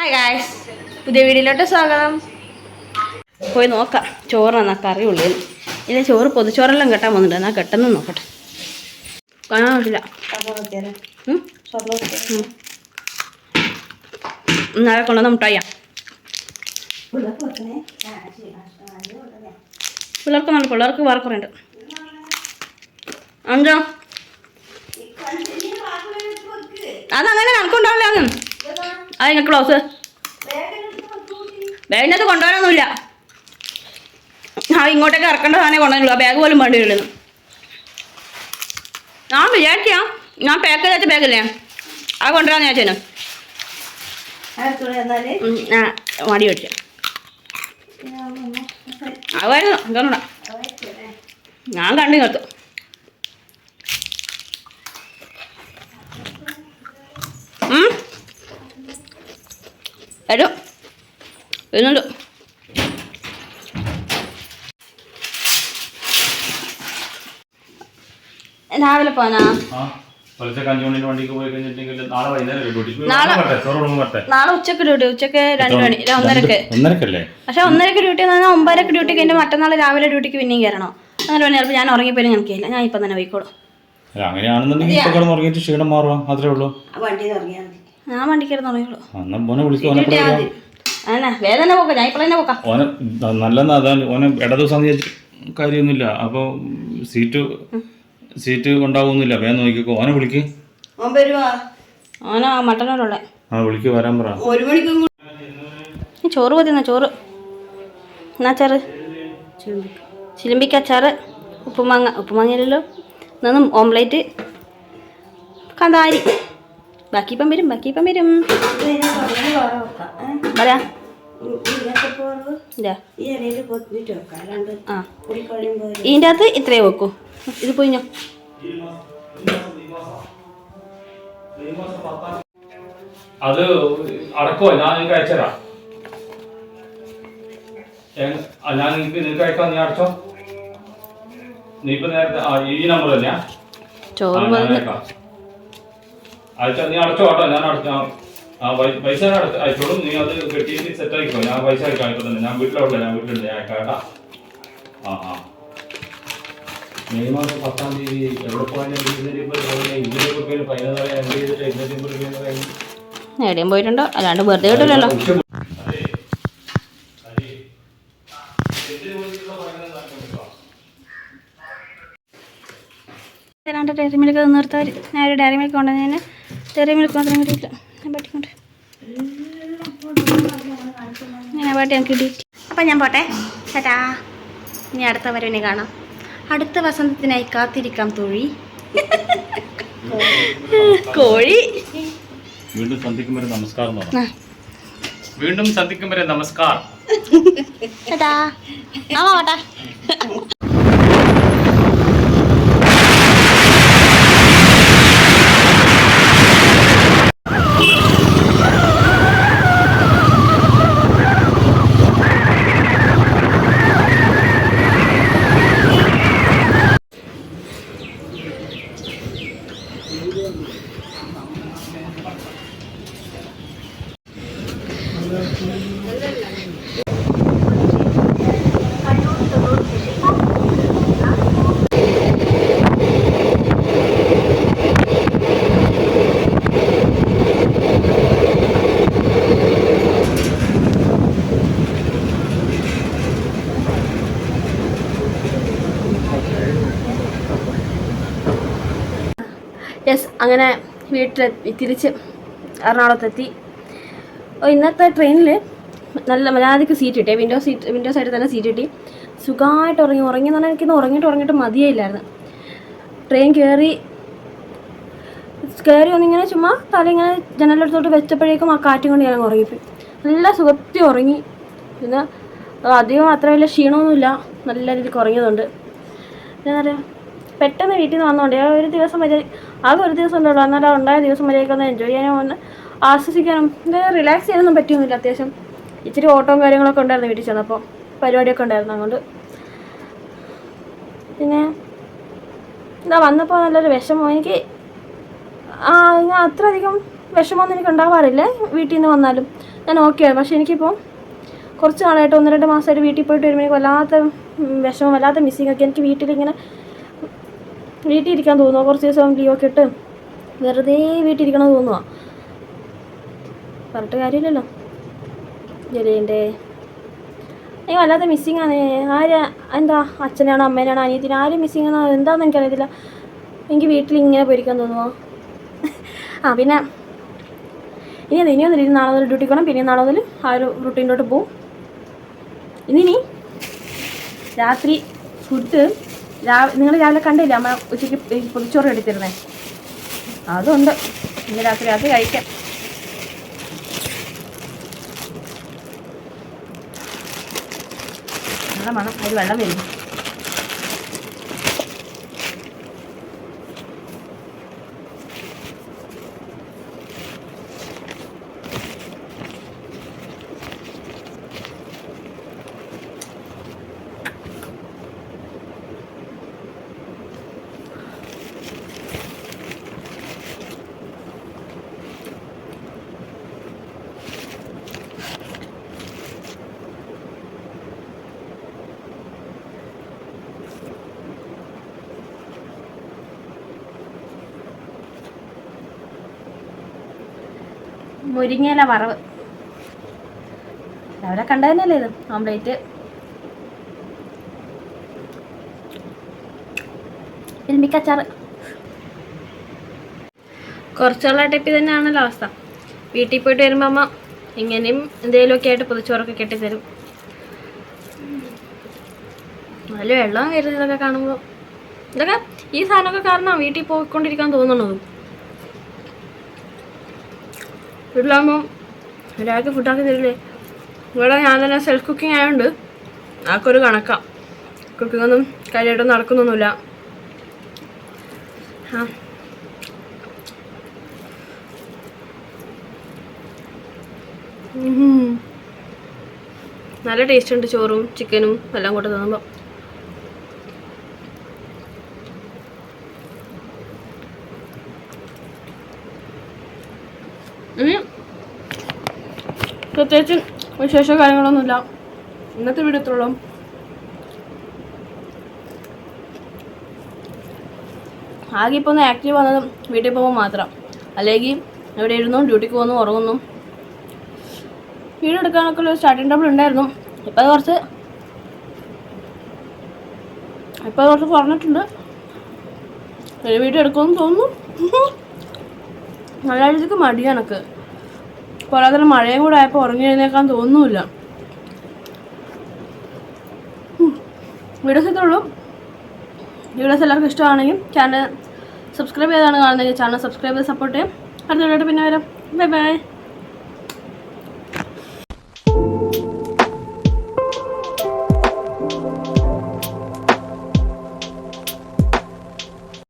Hi guys പുതിയ വീഡിയോയിലോട്ട് സ്വാഗതം. പോയി നോക്കാം. ചോറാണ് കറി ഉള്ളിൽ. ഇല്ല ചോറ് പൊതുച്ചോറെല്ലാം കെട്ടാൻ വന്നിട്ട് എന്നാൽ കെട്ടെന്ന് നോക്കട്ടെ. കാണാൻ പറ്റില്ല. ഉം? ഉം. നാളെ കൊണ്ടുവന്ന മുട്ടായിയാ പിള്ളേർക്ക് നല്ല പിള്ളേർക്ക് വേറെ കുറേ ഉണ്ട്. അഞ്ചോ? അതങ്ങനെ കണക്കുണ്ടാവില്ല ആ നിങ്ങൾക്ക് ക്ലോസ്. ബാഗിനകത്ത് കൊണ്ടുപോകാനൊന്നുമില്ല. ആ ഇങ്ങോട്ടേക്ക് ഇറക്കേണ്ട സാധനം കൊണ്ടുവന്നുള്ളൂ ആ ബാഗ് പോലും വേണ്ടി വരുള്ളൂ ഞാൻ വിചാരിച്ചാ ഞാൻ പാക്ക് ചെയ്ത ബാഗല്ലേ അത് കൊണ്ടുവരാന്ന് വിചാരിച്ചു ആ മടി മേടിച്ച. അതായിരുന്നു ഞാൻ കണ്ടു നിർത്തും. വരും വരുന്നുണ്ട്. രാവിലെ പോനാ നാളെ ഉച്ചയ്ക്ക് ഡ്യൂട്ടി ഉച്ചയ്ക്ക് രണ്ട് മണി ഒന്നരക്ക്. പക്ഷെ ഒന്നരക്ക് ഡ്യൂട്ടി എന്ന് പറഞ്ഞാൽ ഒമ്പതരക്ക് ഡ്യൂട്ടി കഴിഞ്ഞ് മറ്റന്നാൾ രാവിലെ ഡ്യൂട്ടിക്ക് പിന്നെയും കയറണോ. അങ്ങനെ വേണേ ചിലപ്പോൾ ഞാൻ ഉറങ്ങിപ്പോയി എനിക്കില്ല ഞാൻ ഇപ്പം തന്നെ പോയിക്കോളും. അങ്ങനെയാണെന്നുണ്ടെങ്കിൽ ക്ഷീണം മാറുക അത്രേ ഉള്ളൂ. വണ്ടി വണ്ടിക്ക് കിടന്ന് വേദന പോക്കാം ഞാൻ ഇപ്പോൾ തന്നെ പോക്കാം. ഓനെ അതാണ് ഓനെ ഇട ദിവസം കാര്യമൊന്നുമില്ല. അപ്പോൾ സീറ്റ് സീറ്റ് ഉണ്ടാവുന്നില്ല വേഗം നോക്കിക്കോ. ഓനെ വിളിക്ക്. അവനാ മട്ടനോടുള്ള ആ വിളിക്ക് വരാൻ പറ. ഒരു ചോറ് മതി എന്നാ ചോറ്. എന്നാ അച്ചാറ്? ചിലമ്പിക്ക അച്ചാറ് ഉപ്പുമാങ്ങ ഉപ്പുമാങ്ങയിലല്ലോ നിന്നും ഓംലേറ്റ് കാന്താരി. ബാക്കി ഇപ്പം വരും ബാക്കി ഇപ്പം വരും. പറയാ ഇതിന്റെ അകത്ത് ഇത്രയേ വെക്കൂ. ഇത് പൊയിഞ്ഞോ അത് അടക്കോ ഞാൻ നിങ്ങൾക്ക് അയച്ചുതരാം ഞാൻ നിങ്ങൾക്ക് നിങ്ങൾക്ക് അയക്കാം നീ അടച്ചോ. നീ ഇപ്പൊ നേരത്തെ ഈ നമ്പർ തന്നെയാ. ചോറ് ആ, ഞാൻ വന്ന് അയക്കാം. അയച്ചോ നീ അടച്ചോ കേട്ടോ ഞാൻ അടച്ചു പൈസ ഞാൻ അടച്ച അയച്ചോളും. നീ അത് കെട്ടിയിട്ട് സെറ്റ് ആയിക്കോ. ഞാൻ പൈസ അയക്കാം ഇപ്പൊ തന്നെ. ഞാൻ വീട്ടിലോട്ടില്ല ഞാൻ വീട്ടിലുണ്ട് ഞാൻ അയക്കാട്ടാ ആ ആ. മെയ് മാസം പത്താം തീയതി എവിടെ പോയാലും ഇരുന്നൂറ്റി അമ്പത് രൂപ ഇരുന്നൂറ്റി രൂപ പതിനൊന്നര എന്ത് ചെയ്തിട്ട് ഇരുന്നൂറ്റി അമ്പത് രൂപ കഴിഞ്ഞു എവിടെയും പോയിട്ടുണ്ടോ? അല്ലാണ്ട് വെറുതെ കിട്ടില്ലല്ലോ രണ്ട് ഡയറി മിൽക്ക് നിർത്താൻ ഞാൻ ഒരു ഡയറി മിൽക്ക് കൊണ്ടുവന്നതിന് ഡയറി മിൽക്ക് മാത്രം കിട്ടിയില്ല ഞാൻ പറ്റിക്കൊണ്ട് ഞാൻ പാട്ടി ഞാൻ കിട്ടി അപ്പം ഞാൻ പോട്ടെ. ചേട്ടാ ഇനി അടുത്ത വരവിനെ കാണാം. അടുത്ത വസന്തത്തിനായി കാത്തിരിക്കാം തൊഴി. കോഴി. വീണ്ടും സന്ധിക്കും വരെ നമസ്കാരം വീണ്ടും സന്ധിക്കും വരെ നമസ്കാരം. ചേട്ടാ ആ പോട്ടെ യെസ് അങ്ങനെ വീട്ടിൽ തിരിച്ച് എറണാകുളത്തെത്തി. ഇന്നത്തെ ട്രെയിനിൽ നല്ല മര്യാദയ്ക്ക് സീറ്റ് കിട്ടിയ വിൻഡോ സീറ്റ് വിൻഡോ സൈഡിൽ തന്നെ സീറ്റ് കിട്ടി. സുഖമായിട്ട് ഉറങ്ങി ഉറങ്ങി എന്ന് പറഞ്ഞാൽ എനിക്കിന്ന് ഉറങ്ങിയിട്ട് ഉറങ്ങിയിട്ട് മതിയായില്ലായിരുന്നു. ട്രെയിൻ കയറി കയറി ഒന്നിങ്ങനെ ചുമ്മാ തല ഇങ്ങനെ ജനലെടുത്തോട്ട് വെച്ചപ്പോഴേക്കും ആ കാറ്റും കൊണ്ട് ഞാൻ ഉറങ്ങിപ്പോയി. നല്ല സുഖത്തി ഉറങ്ങി. പിന്നെ അധികം അത്ര വലിയ ക്ഷീണമൊന്നുമില്ല. നല്ല രീതിക്ക് ഉറങ്ങിയതുകൊണ്ട്. എന്താ പറയുക പെട്ടെന്ന് വീട്ടിൽ നിന്ന് വന്നോണ്ട് ആ ഒരു ദിവസം വരെ ആകെ ഒരു ദിവസം ഉണ്ടല്ലോ എന്നാൽ ആ ഉണ്ടായ ദിവസം വരെയൊക്കെ ഒന്ന് എൻജോയ് ചെയ്യാനും ഒന്ന് ആസ്വദിക്കാനും എന്താ റിലാക്സ് ചെയ്യാനൊന്നും പറ്റിയൊന്നുമില്ല അത്യാവശ്യം ഇച്ചിരി ഓട്ടവും കാര്യങ്ങളൊക്കെ ഉണ്ടായിരുന്നു വീട്ടിൽ ചെന്നപ്പോൾ പരിപാടിയൊക്കെ ഉണ്ടായിരുന്നു അതുകൊണ്ട് പിന്നെ എന്താ വന്നപ്പോൾ നല്ലൊരു വിഷമം എനിക്ക് ആ ഞാൻ അത്രയധികം വിഷമമൊന്നും എനിക്ക് ഉണ്ടാവാറില്ല വീട്ടിൽ നിന്ന് വന്നാലും. ഞാൻ ഓക്കെ പക്ഷേ എനിക്കിപ്പോൾ കുറച്ച് നാളായിട്ട് ഒന്ന് രണ്ട് മാസമായിട്ട് വീട്ടിൽ പോയിട്ട് വരുമ്പോൾ എനിക്ക് വല്ലാത്ത വിഷമം വല്ലാത്ത മിസ്സിങ് ഒക്കെ എനിക്ക് വീട്ടിലിങ്ങനെ വീട്ടിൽ ഇരിക്കാൻ തോന്നുക കുറച്ച് ദിവസം ലീവൊക്കെ ഇട്ട് വെറുതെ വീട്ടിൽ ഇരിക്കണം തോന്നുക പറഞ്ഞിട്ട് കാര്യമില്ലല്ലോ. ജലീന്റെ അയ്യോ വല്ലാതെ മിസ്സിങ് ആണ്. ആര് എന്താ? അച്ഛനാണോ അമ്മേനാണോ അനിയത്തിന് ആര് മിസ്സിങ് ആണോ? എന്താണെന്ന് എനിക്കറിയത്തില്ല. എനിക്ക് വീട്ടിൽ ഇങ്ങനെ പോയിരിക്കാൻ തോന്നുമോ ആ പിന്നെ ഇനി ഇനി ഒന്നും ഇനി നാളെ മുതൽ ഡ്യൂട്ടിക്ക് പോകണം പിന്നെ നാളെ മുതൽ ആ ഒരു റുട്ടീനിലോട്ട് പോവും. ഇനി രാത്രി ഫുഡ് നിങ്ങൾ രാവിലെ കണ്ടില്ല അമ്മ ഉച്ചയ്ക്ക് പുതിച്ചോറ് എടുത്തിരുന്നേ അതുണ്ട്. ഇന്ന് രാത്രി അത് കഴിക്കാം. നല്ല മണം. അതിൽ വെള്ളം വരും. മുരിങ്ങയില വറവ്. അവിടെ കണ്ടതന്നെയല്ലേ ഇത്? ഓംലേറ്റ് എൽമിക്കച്ചാറ്. കുറച്ചുള്ള ടൈപ്പ് തന്നെയാണല്ലോ അവസ്ഥ. വീട്ടിൽ പോയിട്ട് വരുമ്പോൾ അമ്മ ഇങ്ങനെയും എന്തെങ്കിലുമൊക്കെ ആയിട്ട് പൊതിച്ചോറൊക്കെ കെട്ടിത്തരും. നല്ല വെള്ളം ഇതൊക്കെ കാണുമ്പോൾ ഇതൊക്കെ ഈ സാധനമൊക്കെ കാരണം വീട്ടിൽ പോയിക്കൊണ്ടിരിക്കാൻ തോന്നുന്നതും വീട്ടിലാകുമ്പോൾ ഒരാൾക്ക് ഫുഡാക്കി തരില്ലേ? ഇവിടെ ഞാൻ തന്നെ സെൽഫ് കുക്കിംഗ് ആയതുകൊണ്ട് ആൾക്കൊരു കണക്കാം. കുക്കിംഗ് ഒന്നും കാര്യമായിട്ടൊന്നും നടക്കുന്നൊന്നുമില്ല. ആ. നല്ല ടേസ്റ്റ് ഉണ്ട് ചോറും ചിക്കനും എല്ലാം കൂടെ തിന്നുമ്പോൾ ഇനി പ്രത്യേകിച്ച് വിശേഷ കാര്യങ്ങളൊന്നുമില്ല. ഇന്നത്തെ വീഡിയോ ഇത്രയുള്ളൂ ആകെ ഇപ്പോൾ ഒന്ന് ആക്റ്റീവ് വന്നത് വീട്ടിൽ പോകുമ്പോൾ മാത്രം. അല്ലെങ്കിൽ എവിടെ ഇരുന്നു ഡ്യൂട്ടിക്ക് പോകുന്നു ഉറങ്ങുന്നു. വീഡിയോ എടുക്കാനൊക്കെ ഒരു സ്റ്റാർട്ടിങ് ടേബിൾ ഉണ്ടായിരുന്നു. ഇപ്പം അത് കുറച്ച് ഇപ്പം അത് കുറച്ച് കുറഞ്ഞിട്ടുണ്ട്. ഒരു വീഡിയോ എടുക്കുമെന്ന് തോന്നുന്നു. നല്ല രീതിക്ക് മടിയാണ് എനിക്ക്. പോരാതെ മഴയും കൂടെ ആയപ്പോൾ ഉറങ്ങി എഴുന്നേക്കാൻ തോന്നുന്നില്ല വീഡിയോസ് ഇത്രേ ഉള്ളൂ. വീഡിയോസ് എല്ലാവർക്കും ഇഷ്ടമാണെങ്കിൽ ചാനൽ സബ്സ്ക്രൈബ് ചെയ്താണ് കാണുന്നതെങ്കിൽ ചാനൽ സബ്സ്ക്രൈബ് ചെയ്ത് സപ്പോർട്ട് ചെയ്യും. അടുത്ത പിന്നെ വരാം. Bye bye